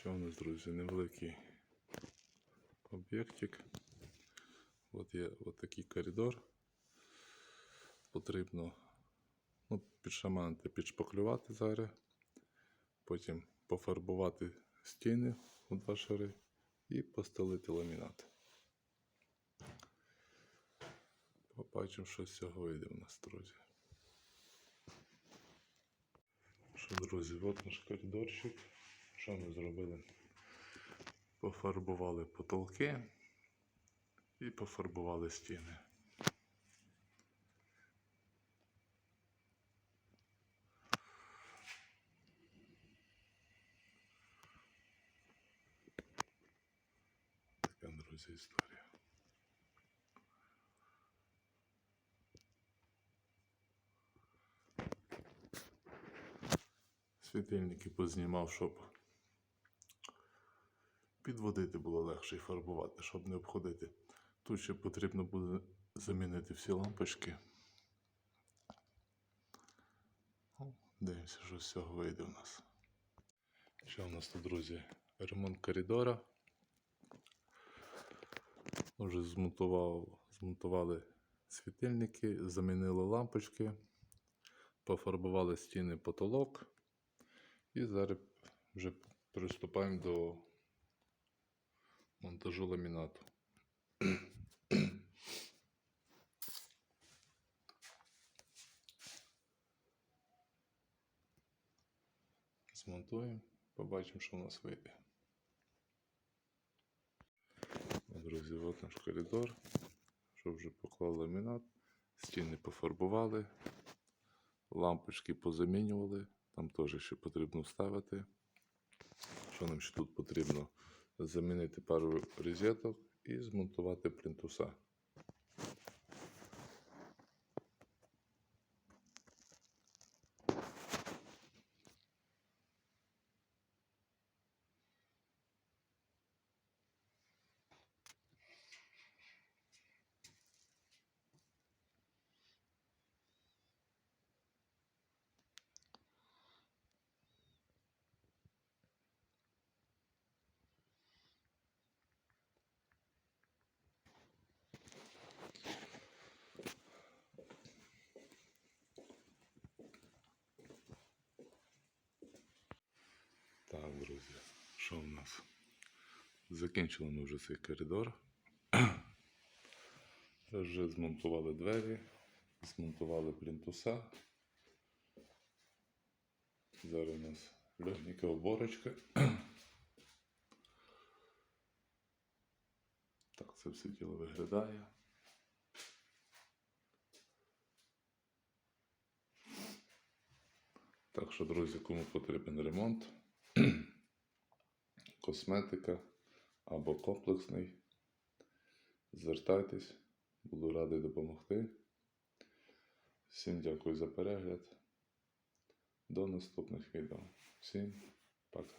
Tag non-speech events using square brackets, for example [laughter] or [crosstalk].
Що у нас, друзі, невеликий об'єктик. От є от такий коридор. Потрібно ну, підшаманити, підшпаклювати зараз. Потім пофарбувати стіни у два шари і постелити ламінат. Побачимо, що з цього вийде в нас, друзі. Що, друзі, от наш коридорчик. Що ми зробили? Пофарбували потолки і пофарбували стіни. Така, друзі, історія. Світильники познімав, щоб підводити було легше і фарбувати, щоб не обходити. Тут ще потрібно буде замінити всі лампочки. Дивимося, що з цього вийде у нас. Що у нас тут, друзі? Ремонт коридора. Вже змонтував, змонтували світильники, замінили лампочки, пофарбували стіни потолок. І зараз вже приступаємо до монтажу ламінату. Змонтуємо, побачимо, що у нас вийде. Друзі, от наш коридор. Що вже поклав ламінат, стіни пофарбували, лампочки позамінювали, там теж ще потрібно вставити. Що нам ще тут потрібно? Замінити пару розеток і змонтувати плінтуса. Так, друзі, що в нас? Закінчили ми вже цей коридор. [clears throat] Вже змонтували двері, змонтували плінтуса. Зараз у нас легенька оборочка. [clears throat] Так це все діло виглядає. Так що, друзі, кому потрібен ремонт, [clears throat] косметика або комплексний, звертайтесь, буду радий допомогти. Всім дякую за перегляд. До наступних відео. Всім пока.